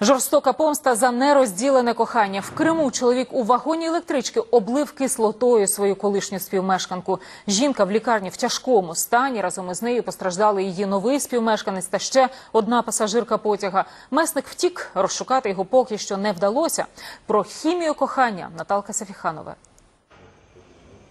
Жорстока помста за нерозділене кохання. В Криму чоловік у вагоні електрички облив кислотою свою колишню співмешканку. Жінка в лікарні в тяжкому стані. Разом із нею постраждали її новий співмешканець та ще одна пасажирка потяга. Месник втік. Розшукати його поки що не вдалося. Про хімію кохання Наталка Сафіханова.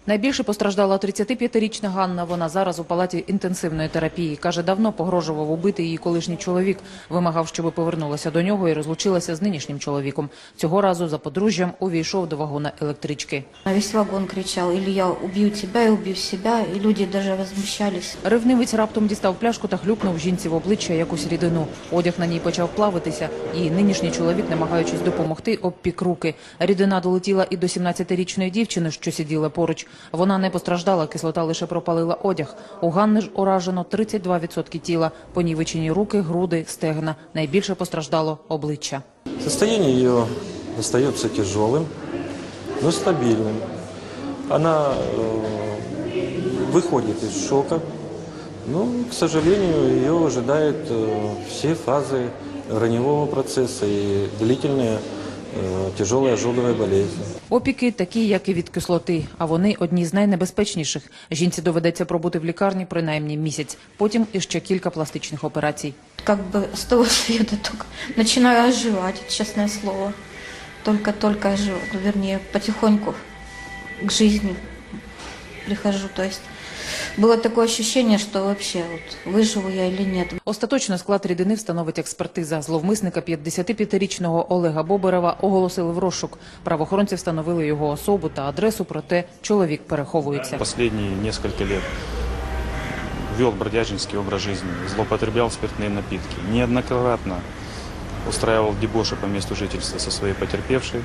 Найбільше постраждала 35-річна Ганна. Вона зараз у палаті інтенсивної терапії. Каже, давно погрожував убити її колишній чоловік. Вимагав, щоб повернулася до нього і розлучилася з нинішнім чоловіком. Цього разу за подружжям увійшов до вагона електрички. А Весь вагон кричал, или я убью тебя и убью себя, и люди даже возмущались. Ревнивець раптом дістав пляшку та хлюпнув жінці в обличчя якусь рідину. Одяг на ній почав плавитися. Її нинішній чоловік, намагаючись допомогти, обпік руки. Рідина долетіла і до 17-річної дівчини, що сиділа поруч. Вона не постраждала, кислота лише пропалила одяг. У Ганни ж уражено 32% тіла, понівечені руки, груди, стегна. Найбільше постраждало обличчя. Состояние ее остается тяжелым, но стабильным. Она э, выходит из шока, но, к сожалению, ее ожидают э, все фазы раневого процесса и длительная э, тяжелая ожоговая болезнь. Опіки такі, як і від кислоти, а вони одні з найнебезпечніших. Жінці доведеться пробути в лікарні принаймні місяць, потім іще кілька пластичних операцій. Как бы с того света только начинаю оживать, честное слово. Только-только оживаю, вернее, потихоньку к жизни прихожу. То есть было такое ощущение, что вообще вот выживу я или нет. Остаточно склад рідини встановить експертиза. Зловмисника 55-річного Олега Боберева оголосили в розшук. Правоохоронці встановили його особу та адресу, проте чоловік переховується. Последние несколько лет вел бродяжнический образ жизни, злоупотреблял спиртные напитки, неоднократно устраивал дебоши по месту жительства со своей потерпевшей.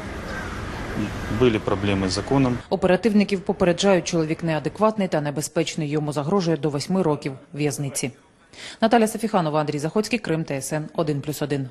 Были проблеми з законом. Оперативників попереджають, чоловік неадекватний та небезпечний. Йому загрожує до восьми років в'язниці. Наталя Сафіханова, Андрій Заходський, Крим, ТСН 1+,1.